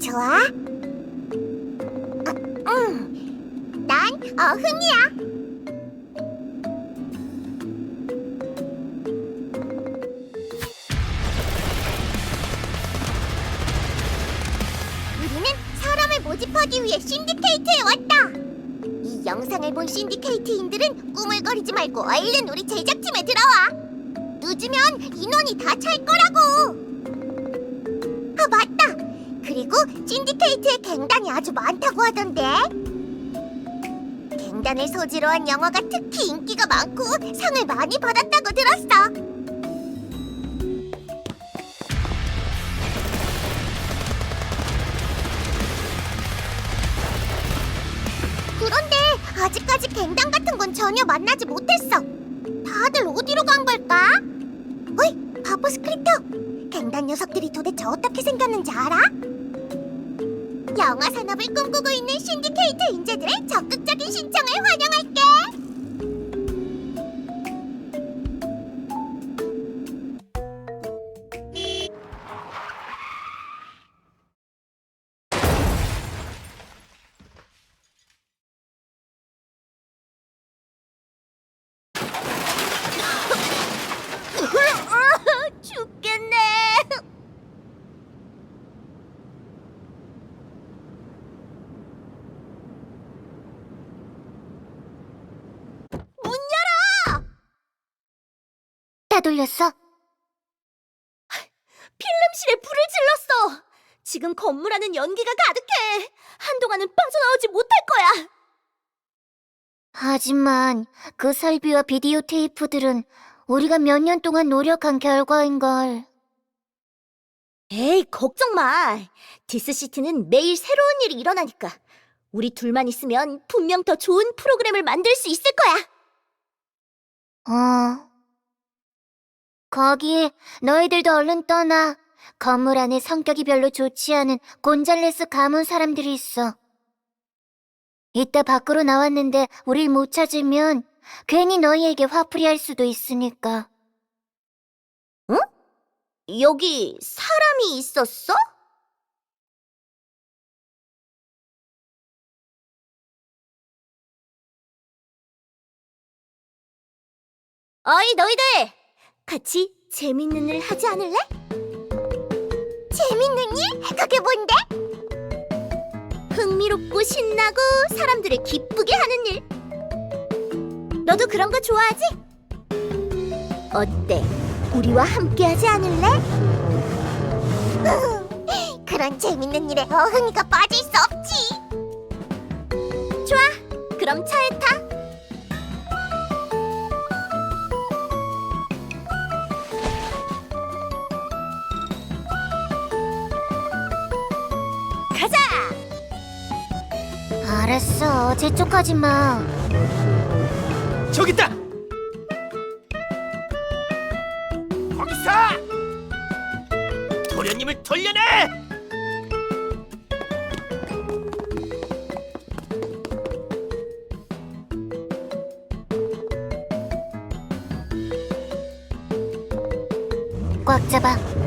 좋아. 어, 음, 난 어흥이야. 우리는 사람을 모집하기 위해 신디케이트에 왔다. 이 영상을 본 신디케이트인들은 꾸물거리지 말고 얼른 우리 제작팀에 들어와. 늦으면 인원이 다 찰 거라고. 아 맞다. 그리고 신디케이트의 갱단이 아주 많다고 하던데. 갱단을 소재로 한 영화가 특히 인기가 많고 상을 많이 받았다고 들었어. 그런데 아직까지 갱단 같은 건 전혀 만나지 못했어. 다들 어디로 간 걸까? 어이, 바보 스크립터. 갱단 녀석들이 도대체 어떻게 생겼는지 알아? 영화 산업을 꿈꾸고 있는 신디케이트 인재들의 적극적인 신청을 환영할게. 다 돌렸어? 필름실에 불을 질렀어. 지금 건물 안은 연기가 가득해. 한동안은 빠져나오지 못할 거야. 하지만 그 설비와 비디오 테이프들은 우리가 몇 년 동안 노력한 결과인걸. 에이, 걱정 마. 디스시티는 매일 새로운 일이 일어나니까. 우리 둘만 있으면 분명 더 좋은 프로그램을 만들 수 있을 거야. 어. 거기 너희들도 얼른 떠나. 건물 안에 성격이 별로 좋지 않은 곤잘레스 가문 사람들이 있어. 이따 밖으로 나왔는데 우릴 못 찾으면 괜히 너희에게 화풀이 할 수도 있으니까. 여기 사람이 있었어? 어이, 너희들! 같이 재밌는 일 하지 않을래? 재밌는 일? 그게 뭔데? 흥미롭고 신나고 사람들을 기쁘게 하는 일. 너도 그런 거 좋아하지? 어때? 우리와 함께 하지 않을래? 그런 재밌는 일에 어흥이가 빠질 수 없지. 그럼 차에 타. 알았어, 재촉하지 마. 저기 있다. 거기서 도련님을 돌려내. 꽉 잡아.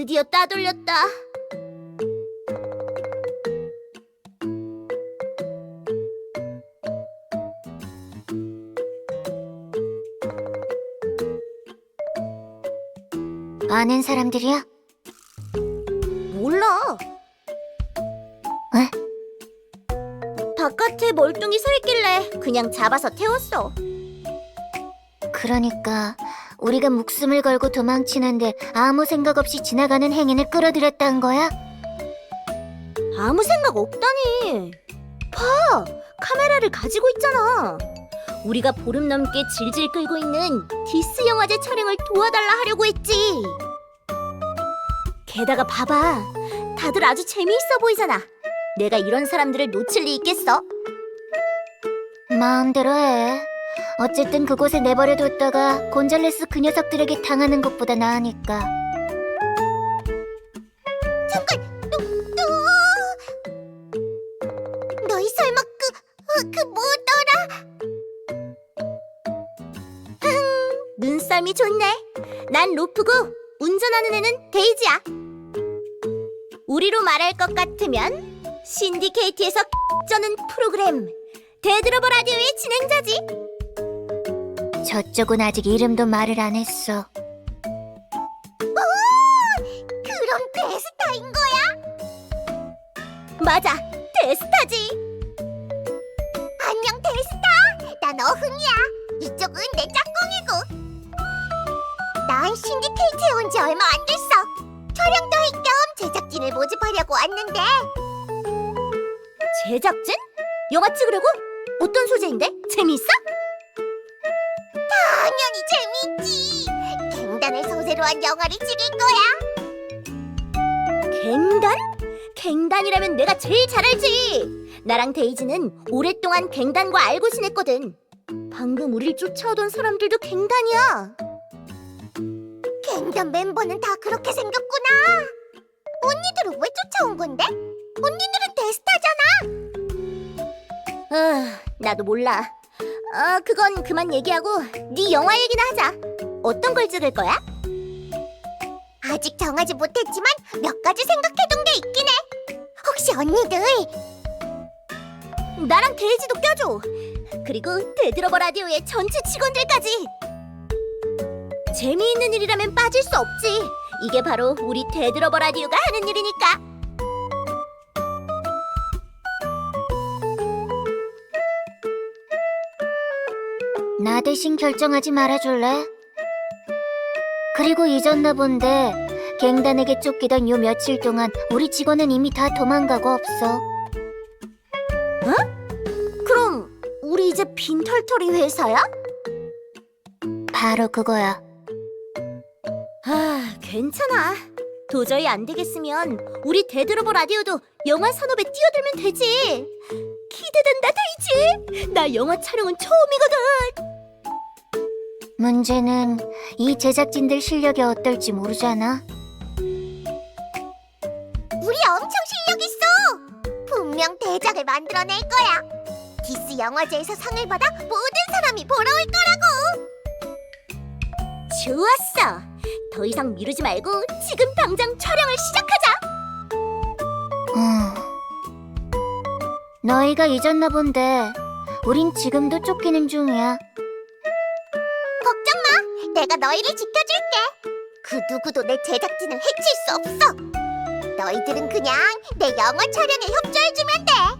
드디어 따돌렸다. 아는 사람들이야? 몰라. 왜? 바깥에 멀뚱히 서 있길래 그냥 잡아서 태웠어. 그러니까 우리가 목숨을 걸고 도망치는데 아무 생각 없이 지나가는 행인을 끌어들였다는 거야? 아무 생각 없다니. 봐, 카메라를 가지고 있잖아. 우리가 보름 넘게 질질 끌고 있는 디스 영화제 촬영을 도와달라 하려고 했지. 게다가 봐봐, 다들 아주 재미있어 보이잖아. 내가 이런 사람들을 놓칠 리 있겠어? 마음대로 해. 어쨌든 그곳에 내버려 뒀다가 곤잘레스 그 녀석들에게 당하는 것보다 나으니까. 잠깐, 너, 너... 너희 설마 그, 어, 그 뭐더라? 흥, 눈썰미 좋네. 난 로프고 운전하는 애는 데이지야. 우리로 말할 것 같으면 신디케이트에서 쩌는 프로그램 데드러버 라디오의 진행자지. 저쪽은 아직 이름도 말을 안 했어. 그럼 베스타인 거야? 맞아, 데스타지. 안녕 데스타. 난 어흥이야. 이쪽은 내 짝꿍이고. 난 신디케이트에 온 지 얼마 안 됐어. 촬영도 할 겸 제작진을 모집하려고 왔는데 제작진? 영화 찍으려고? 어떤 소재인데? 재미있어? 한 영화를 찍을 거야. 갱단? 갱단이라면 내가 제일 잘 알지. 나랑 데이지는 오랫동안 갱단과 알고 지냈거든. 방금 우릴 쫓아오던 사람들도 갱단이야. 갱단 멤버는 다 그렇게 생겼구나. 언니들은 왜 쫓아온 건데? 언니들은 데스타잖아. 아, 나도 몰라. 아, 그건 그만 얘기하고 네 영화 얘기나 하자. 어떤 걸 찍을 거야? 아직 정하지 못했지만 몇 가지 생각해둔 게 있긴 해. 혹시 언니들 나랑 데이지도 껴줘. 그리고 데드러버 라디오의 전체 직원들까지. 재미있는 일이라면 빠질 수 없지. 이게 바로 우리 데드러버 라디오가 하는 일이니까. 나 대신 결정하지 말아줄래? 그리고 잊었나 본데 갱단에게 쫓기던 요 며칠 동안 우리 직원은 이미 다 도망가고 없어. 그럼 우리 이제 빈털터리 회사야? 바로 그거야. 아, 괜찮아. 도저히 안 되겠으면 우리 데드러버 라디오도 영화 산업에 뛰어들면 되지. 기대된다, 데이지. 나 영화 촬영은 처음이거든. 문제는 이 제작진들 실력이 어떨지 모르잖아. 우리 엄청 실력 있어. 분명 대작을 만들어낼 거야. 디스 영화제에서 상을 받아 모든 사람이 보러 올 거라고. 좋았어. 더 이상 미루지 말고 지금 당장 촬영을 시작하자. 음. 너희가 잊었나 본데 우린 지금도 쫓기는 중이야. 내가 너희를 지켜줄게. 그 누구도 내 제작진을 해칠 수 없어. 너희들은 그냥 내 영화 촬영에 협조해주면 돼.